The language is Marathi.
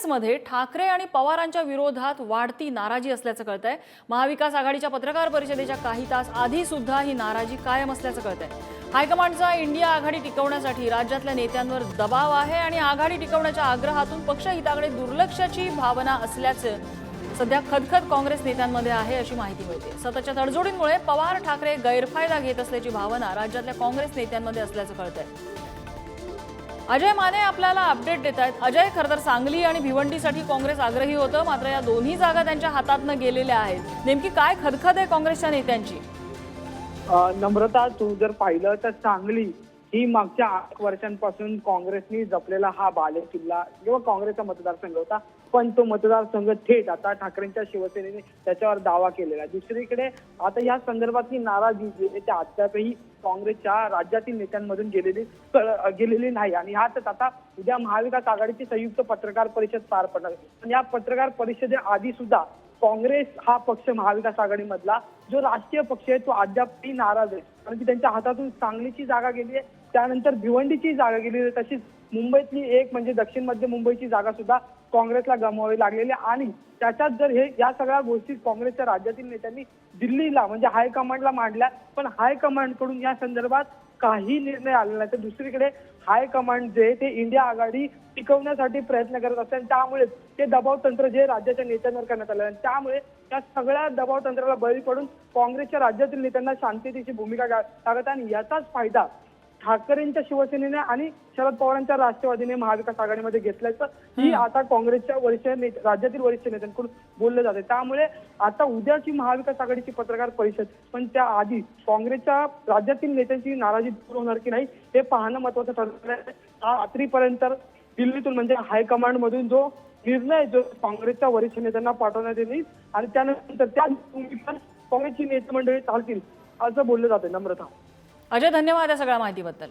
काँग्रेसमध्ये ठाकरे आणि पवारांच्या विरोधात वाढती नाराजी असल्याचं कळतंय. महाविकास आघाडीच्या पत्रकार परिषदेच्या काही तास आधी सुद्धा ही नाराजी कायम असल्याचं कळतंय. हायकमांडचा इंडिया आघाडी टिकवण्यासाठी राज्यातल्या नेत्यांवर दबाव आहे आणि आघाडी टिकवण्याच्या आग्रहातून पक्षहिताकडे दुर्लक्षाची भावना असल्याचं सध्या खदखद काँग्रेस नेत्यांमध्ये आहे अशी माहिती मिळते. सततच्या तडजोडींमुळे पवार ठाकरे गैरफायदा घेत असल्याची भावना राज्यातल्या काँग्रेस नेत्यांमध्ये असल्याचं कळतंय. अजय माने आपल्याला अपडेट देत आहेत. अजय खरं तर सांगली आणि भिवंडीसाठी काँग्रेस आग्रही होतं मात्र या दोन्ही जागा त्यांच्या हातातनं गेलेल्या आहेत. नेमकी काय खदखद आहे काँग्रेसच्या नेत्यांची? नम्रता तू जर पाहिलं तर सांगली ही मागच्या आठ वर्षांपासून काँग्रेसनी जपलेला हा बाले किल्ला किंवा काँग्रेसचा मतदारसंघ होता पण तो मतदारसंघ थेट आता ठाकरेंच्या शिवसेनेने त्याच्यावर दावा केलेला आहे. दुसरीकडे आता या संदर्भातली नाराजी जी आहे अद्यापही काँग्रेसच्या राज्यातील नेत्यांमधून गेलेली गेलेली नाही आणि ह्यातच आता उद्या महाविकास आघाडीची संयुक्त पत्रकार परिषद पार पडणार पण या पत्रकार परिषदेआधी सुद्धा काँग्रेस हा पक्ष महाविकास आघाडीमधला जो राष्ट्रीय पक्ष आहे तो अद्यापही नाराज आहे. कारण की त्यांच्या हातातून सांगलीची जागा गेली आहे त्यानंतर भिवंडीची जागा गेली आहे. तशीच मुंबईतली एक म्हणजे दक्षिण मध्य मुंबईची जागा सुद्धा काँग्रेसला गमवावी लागलेली आहे. आणि त्याच्यात जर हे या सगळ्या गोष्टी काँग्रेसच्या राज्यातील नेत्यांनी दिल्लीला म्हणजे हायकमांडला मांडल्या पण हायकमांडकडून या संदर्भात काही निर्णय आलेला नाही तर दुसरीकडे हायकमांड जे ते इंडिया आघाडी टिकवण्यासाठी प्रयत्न करत असतात आणि त्यामुळे ते दबाव तंत्र जे राज्याच्या नेत्यांवर करण्यात आलं. आणि त्यामुळे त्या सगळ्या दबाव तंत्राला बळी पडून काँग्रेसच्या राज्यातील नेत्यांना शांततेची भूमिका लागत आहे. आणि याचाच फायदा ठाकरेंच्या शिवसेनेने आणि शरद पवारांच्या राष्ट्रवादीने महाविकास आघाडीमध्ये घेतल्याचं ही आता काँग्रेसच्या वरिष्ठ नेते राज्यातील वरिष्ठ नेत्यांकडून बोललं जाते त्यामुळे आता उद्याची महाविकास आघाडीची पत्रकार परिषद पण त्या आधी काँग्रेसच्या राज्यातील नेत्यांची नाराजी दूर होणार की नाही हे पाहणं महत्वाचं ठरलं आहे. हा रात्रीपर्यंत दिल्लीतून म्हणजे हायकमांड मधून जो निर्णय जो काँग्रेसच्या वरिष्ठ नेत्यांना पाठवण्यात येईल आणि त्यानंतर त्या काँग्रेसची नेते मंडळी चालतील असं बोललं जातं नम्रता. अजय धन्यवाद या सगळ्या माहितीबद्दल.